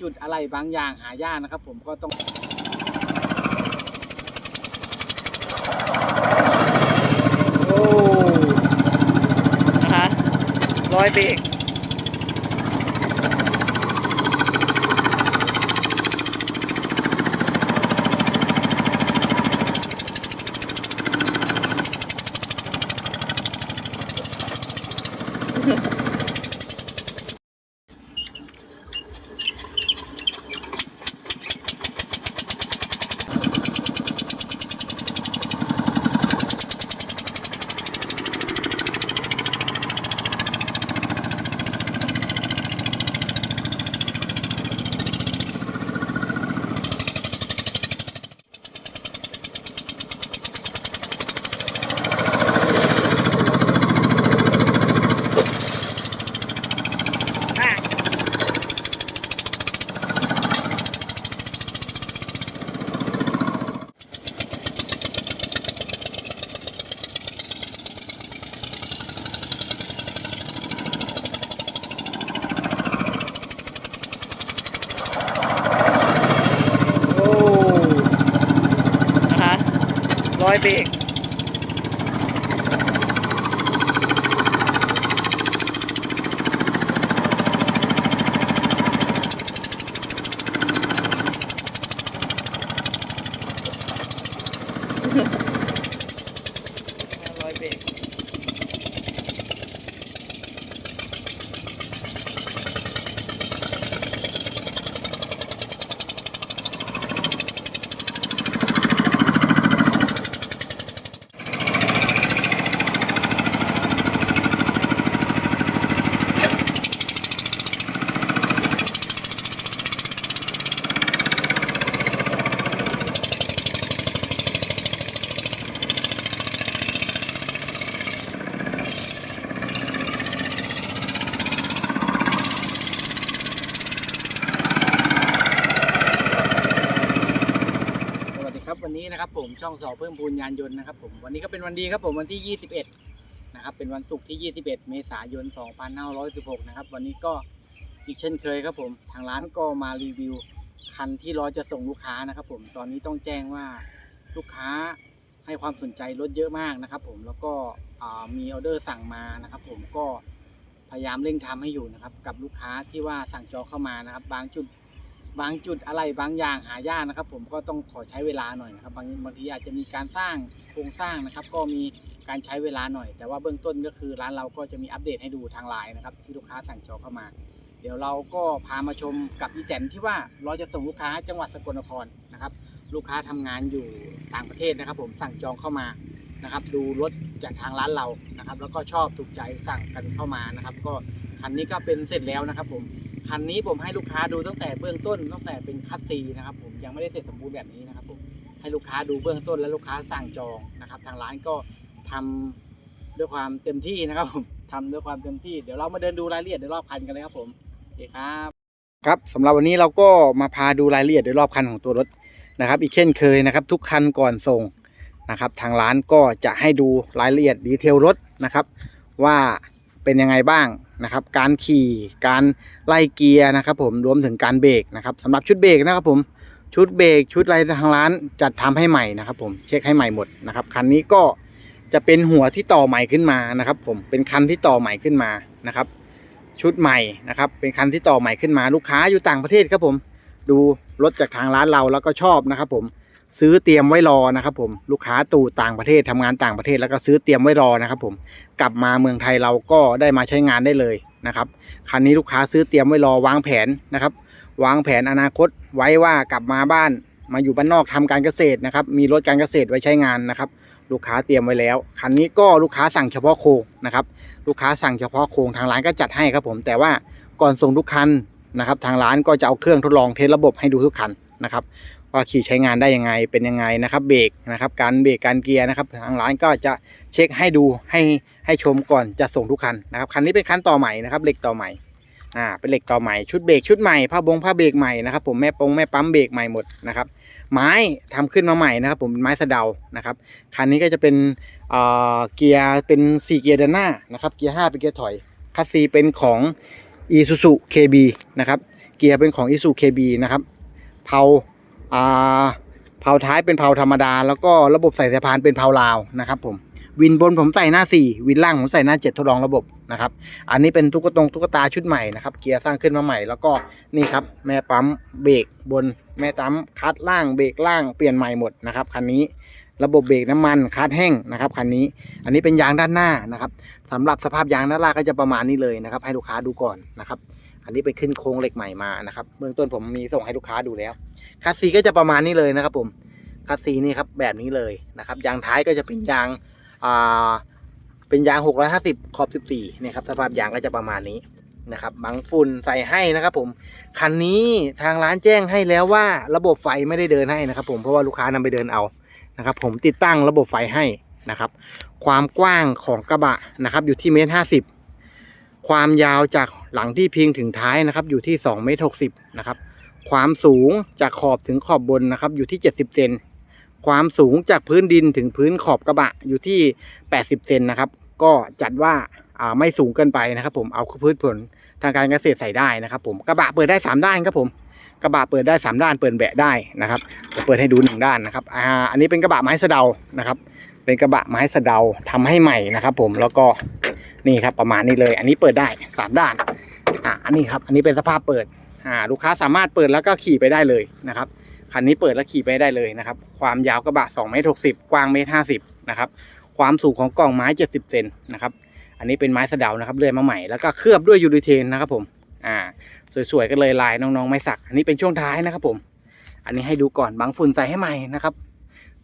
จุดอะไรบางอย่างหายากนะครับ ผมก็ต้องโอ้นะคะร้อยเบรก อะ โอ้ นะคะ ร้อยเบรก นี้นะครับผมช่องสอบเพิ่มพูนยานยนต์นะครับผมวันนี้ก็เป็นวันดีครับผมวันที่ 21 นะครับเป็นวันศุกร์ที่ 21 เมษายน 2516 นะครับวันนี้ก็อีกเช่นเคยครับผมทางร้านก็มารีวิวคันที่รอจะส่งลูกค้านะครับผมตอนนี้ต้องแจ้งว่าลูกค้าให้ความสนใจรถเยอะมากนะครับผมแล้วก็มีออเดอร์สั่งมานะครับผมก็พยายามเร่งทำให้อยู่นะครับกับลูกค้าที่ว่าสั่งจองเข้ามานะครับ บางจุด บางจุดอะไรบางอย่างหายากนะครับ ผมก็ต้องขอใช้เวลาหน่อยนะครับบางบางทีอาจจะมีการสร้างโครงสร้างนะครับ ก็มีการใช้เวลาหน่อย แต่ว่าเบื้องต้นก็คือร้านเราก็จะมีอัปเดตให้ดูทางไลน์นะครับ ที่ลูกค้าสั่งจองเข้ามา เดี๋ยวเราก็พามาชมกับอีแตนที่ว่าเราจะส่งลูกค้าจังหวัดสกลนครนะครับ ลูกค้าทำงานอยู่ต่างประเทศนะครับ ผมสั่งจองเข้ามานะครับ ดูรถจากทางร้านเรานะครับ แล้วก็ชอบถูกใจสั่งกันเข้ามานะครับ ก็คันนี้ก็เป็นเสร็จแล้วนะครับ ผม คันนี้ผมให้ลูกค้าดูตั้งแต่เบื้องต้นตั้งแต่เป็นคัสซีนะครับผมยังไม่ได้เสร็จสมบูรณ์แบบนี้นะครับผมให้ลูกค้าดูเบื้องต้นแล้วลูกค้าสั่งจองนะครับ ทางร้านก็ทำด้วยความเต็มที่นะครับผมทำด้วยความเต็มที่เดี๋ยวเรามาเดินดูรายละเอียดในรอบคันกันเลยครับผมโอเคครับครับสำหรับวันนี้เราก็มาพาดูรายละเอียดในรอบคันของตัวรถนะครับ อีกเช่นเคยนะครับ ทุกคันก่อนส่งนะครับ ทางร้านก็จะให้ดูรายละเอียดดีเทลรถนะครับ ว่าเป็นยังไงบ้าง นะครับ การขี่ การไล่เกียร์นะครับ ผม รวมถึงการเบรกนะครับสำหรับชุดเบรกนะครับผม ชุดเบรกชุดอะไรทางร้านจัดทำให้ใหม่นะครับ ผม เช็คให้ใหม่หมดนะครับ คันนี้ก็จะเป็นหัวที่ต่อใหม่ขึ้นมานะครับ ผม เป็นคันที่ต่อใหม่ขึ้นมานะครับ ชุดใหม่นะครับ เป็นคันที่ต่อใหม่ขึ้นมา ลูกค้าอยู่ต่างประเทศครับผม ดูรถจากทางร้านเราแล้วก็ชอบนะครับ ผม ซื้อเตรียมไว้รอนะครับผมลูกค้าตู่ต่างประเทศทำงานต่างประเทศแล้วก็ซื้อเตรียมไว้รอนะครับผมกลับมาเมืองไทยเราก็ได้มาใช้งานได้เลยนะครับคันนี้ลูกค้าซื้อเตรียมไว้รอวางแผนนะครับ วางแผนอนาคตไว้ว่ากลับมาบ้านมาอยู่บ้านนอกทำการเกษตรนะครับมีรถการเกษตรไว้ใช้งานนะครับ ลูกค้าเตรียมไว้แล้วคันนี้ก็ลูกค้าสั่งเฉพาะโครงนะครับ ลูกค้าสั่งเฉพาะโครงทางร้านก็จัดให้ครับผม แต่ว่าก่อนส่งทุกคันนะครับ ทางร้านก็จะเอาเครื่องทดลองเทสระบบให้ดูทุกคันนะครับ ว่าขี่ใช้งานได้ยังไงเป็นยังไงนะครับ เบรกนะครับการเบรกการเกียร์นะครับทางร้านก็จะเช็คให้ดูให้ให้ชมก่อนจะส่งทุกคันนะครับคันนี้เป็นคันต่อใหม่นะครับเหล็กต่อใหม่อ่าเป็นเหล็กต่อใหม่ชุดเบรกชุดใหม่ผ้าบงผ้าเบรกใหม่นะครับผมแม่ปงแม่ปั๊มเบรกใหม่หมดนะครับไม้ทำขึ้นมาใหม่นะครับ ผมเป็นไม้สะเดานะครับคันนี้ก็จะเป็นเอ่อเกียร์เป็น 4 เกียร์ด้านหน้านะครับเกียร์5เป็นเกียร์ถอยคัสซีเป็นของ Isuzu KB นะครับเกียร์เป็นของ i s u KB นะครับเผา อ่าเผาท้ายเป็นเผาธรรมดา แล้วก็ระบบใส่สายพานเป็นเผาลาวนะครับผมวินบนผมใส่หน้า 4 วินล่างผมใส่หน้า 7 ทดลองระบบนะครับ อันนี้เป็นตุ๊กตงตุ๊กตาชุดใหม่นะครับ เกียร์สร้างขึ้นมาใหม่ แล้วก็นี่ครับแม่ปั๊มเบรกบนแม่ปั๊มคัดล่างเบรกล่างเปลี่ยนใหม่หมดนะครับคันนี้ระบบเบรกน้ำมันคัดแห้งนะครับคันนี้ อันนี้เป็นยางด้านหน้านะครับสำหรับสภาพยางด้านล่างก็จะประมาณนี้เลยนะครับ ให้ลูกค้าดูก่อนนะครับ อันนี้ไปขึ้นโครงเหล็กใหม่มานะครับเบื้องต้นผมมีส่งให้ลูกค้าดูแล้วคัสซีก็จะประมาณนี้เลยนะครับ ผมคัสซีนี่ครับแบบนี้เลยนะครับยางท้ายก็จะเป็นยางอ่าเป็นยาง 650 ขอบ 14เนี่ยครับสภาพยางก็จะประมาณนี้นะครับบังฝุ่นใส่ให้นะครับ ผมคันนี้ทางร้านแจ้งให้แล้วว่าระบบไฟไม่ได้เดินให้นะครับ ผมเพราะว่าลูกค้านำไปเดินเอานะครับ ผมติดตั้งระบบไฟให้นะครับ ความกว้างของกระบะนะครับ อยู่ที่เมตรห้าสิบ ความยาวจากหลังที่พิงถึงท้ายนะครับ อยู่ที่2เมตร60นะครับ ความสูงจากขอบถึงขอบบนนะครับ อยู่ที่ 70เซนความสูงจากพื้นดินถึงพื้นขอบกระบะอยู่ที่ 80เซนนะครับ ก็จัดว่าาไม่สูงเกินไปนะครับ ผมเอาพืชผลทางการเกษตรใส่ได้นะครับ ผมกระบะเปิดได้ 3 ด้านครับผมกระบะเปิดได้ 3 ด้านเปิดแบะได้นะครับจะเปิดให้ดูหนึ่งด้านนะครับอ่าอันนี้เป็นกระบะไม้สะเดานะครับ เป็นกระบะไม้สะเดาทำให้ใหม่นะครับ ผมแล้วก็นี่ครับประมาณนี้เลย อันนี้เปิดได้สามด้านอ่าอันนี้ครับอันนี้เป็นสภาพเปิดอ่าลูกค้าสามารถเปิดแล้วก็ขี่ไปได้เลยนะครับคันนี้เปิดแล้วขี่ไปได้เลยนะครับ ความยาวกระบะ2เมตร60กว้างเมตร50นะครับ ความสูงของกล่องไม้ 70 เซนนะครับ อันนี้เป็นไม้สะเดานะครับเลื่อยมาใหม่แล้วก็เคลือบด้วยยูริเทนนะครับผมอ่าสวยๆกันเลยลายน้องๆไม้สัก อันนี้เป็นช่วงท้ายนะครับผม อันนี้ให้ดูก่อนบางฝุ่นใส่ให้ใหม่นะครับ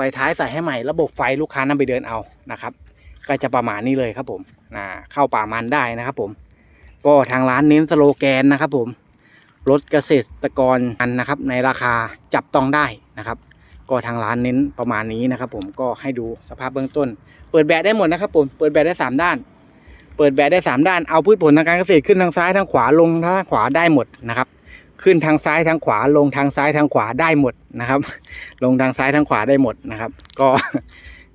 ฟท้ายใส่ให้ใหม่ ระบบไฟลูกค้านำไปเดินเอานะครับ ก็จะประมาณนี้เลยครับผมนะเข้าป่ามันได้นะครับผม ก็ทางร้านเน้นสโลแกนนะครับผมรถเกษตรกรอันนะครับ ในราคาจับต้องได้นะครับ ก็ทางร้านเน้นประมาณนี้นะครับ ผมก็ให้ดูสภาพเบื้องต้น เปิดแบตได้หมดนะครับ ผมเปิดแบตได้สามด้าน เปิดแบตได้สามด้านเอาพืชผลทางการเกษตรขึ้นทางซ้ายทางขวาลงทางขวาได้หมดนะครับ ขึ้นทางซ้ายทางขวาลงทางซ้ายทางขวาได้หมด นะครับ ลงทางซ้ายทางขวาได้หมดนะครับ ก็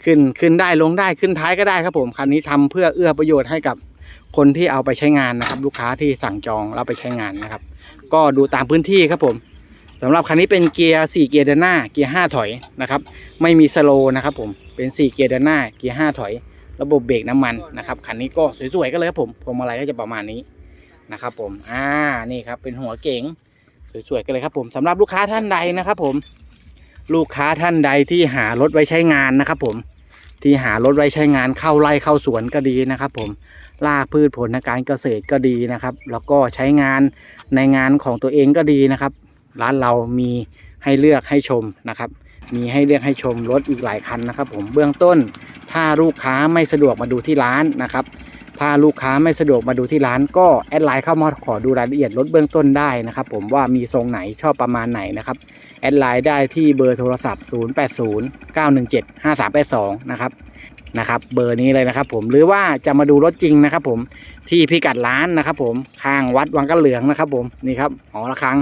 ขึ้นขึ้นได้ลงได้ขึ้นท้ายก็ได้ครับผมคันนี้ทำเพื่อเอื้อประโยชน์ให้กับคนที่เอาไปใช้งานนะครับ ลูกค้าที่สั่งจองแล้วไปใช้งานนะครับ ก็ดูตามพื้นที่ครับผมสำหรับคันนี้เป็นเกียร์4เกียร์เดินหน้าเกียร์5ถอยนะครับ ไม่มีสโลนะครับผมเป็น4เกียร์เดินหน้าเกียร์5ถอย ระบบเบรกน้ำมันนะครับคันนี้ก็สวยๆก็เลยครับผมพวงมาลัยก็จะประมาณนี้นะครับผมอ่านี่ครับเป็นหัวเก๋ง สวยๆกันเลยครับผมสำหรับลูกค้าท่านใดนะครับ ผม ลูกค้าท่านใดที่หารถไว้ใช้งานนะครับ ผมที่หารถไว้ใช้งานเข้าไร่เข้าสวนก็ดีนะครับ ผมลากพืชผลทางการเกษตรก็ดีนะครับ แล้วก็ใช้งานในงานของตัวเองก็ดีนะครับ ร้านเรามีให้เลือกให้ชมนะครับ มีให้เลือกให้ชมรถอีกหลายคันนะครับ ผมเบื้องต้นถ้าลูกค้าไม่สะดวกมาดูที่ร้านนะครับ ถ้าลูกค้าไม่สะดวกมาดูที่ร้านก็แอดไลน์เข้ามาขอดูรายละเอียดรถเบื้องต้นได้นะครับผมว่ามีทรงไหนชอบประมาณไหนนะครับแอดไลน์ได้ที่เบอร์โทรศัพท์ 0809175382 นะครับนะครับเบอร์นี้เลยนะครับผมหรือว่าจะมาดูรถจริงนะครับผมที่พิกัดร้านนะครับผมข้างวัดวังกะเหลืองนะครับผมนี่ครับหอระฆัง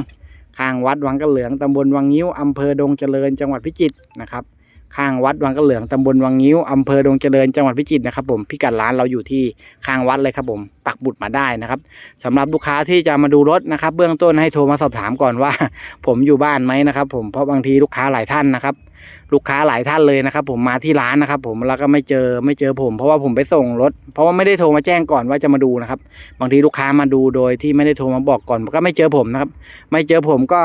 ข้างวัดวังกะเหลืองตำบลวังงิ้วอำเภอดงเจริญจังหวัดพิจิตรนะครับ ข้างวัดวังกระเหลืองตำบลวังงิ้วอำเภอดงเจริญจังหวัดพิจิตรนะครับผมพิกัดร้านเราอยู่ที่ข้างวัดเลยครับผมปักบุตรมาได้นะครับสำหรับลูกค้าที่จะมาดูรถนะครับ เบื้องต้นให้โทรมาสอบถามก่อนว่า ผมอยู่บ้านไหมนะครับ ผมเพราะบางทีลูกค้าหลายท่านนะครับลูกค้าหลายท่านเลยนะครับผมมาที่ร้านนะครับผมแล้วก็ไม่เจอไม่เจอผม เพราะว่าผมไปส่งรถ เพราะว่าไม่ได้โทรมาแจ้งก่อนว่าจะมาดูนะครับ บางทีลูกค้ามาดูโดยที่ไม่ได้โทรมาบอกก่อนก็ไม่เจอผมนะครับ ไม่เจอผมก็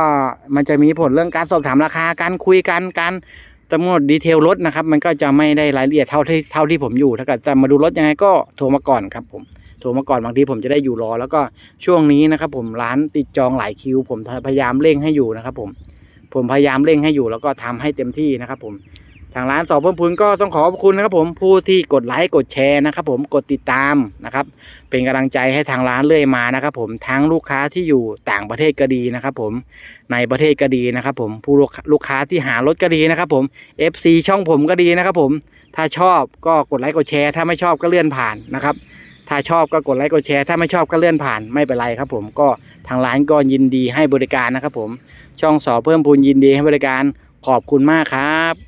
มันจะมีผลเรื่องการสอบถามราคาการคุยกันการ แต่หมดดีเทลรถนะครับ มันก็จะไม่ได้รายละเอียดเท่าที่เท่าที่ผมอยู่ถ้าเกิดจะมาดูรถยังไงก็โทรมาก่อนครับผมโทรมาก่อนบางทีผมจะได้อยู่รอ แล้วก็ช่วงนี้นะครับ ผมร้านติดจองหลายคิว ผมพยายามเร่งให้อยู่นะครับ ผมผมพยายามเร่งให้อยู่แล้วก็ทำให้เต็มที่นะครับ ผม ทางร้านสอบเพิ่มพูนก็ต้องขอขอบคุณนะครับผมผู้ที่กดไลค์กดแชร์นะครับผมกดติดตามนะครับ เป็นกำลังใจให้ทางร้านเรื่อยมานะครับผมทั้งลูกค้าที่อยู่ต่างประเทศก็ดีนะครับผมในประเทศก็ดีนะครับผมผู้ลูกค้าที่หารถก็ดีนะครับผม FC ช่องผมก็ดีนะครับผมถ้าชอบก็กดไลค์กดแชร์ ถ้าไม่ชอบก็เลื่อนผ่านนะครับถ้าชอบก็กดไลค์กดแชร์ถ้าไม่ชอบก็เลื่อนผ่านไม่เป็นไรครับผมก็ทางร้านก็ยินดีให้บริการนะครับผมช่องสอเพิ่มพูนยินดีให้บริการขอบคุณมากครับ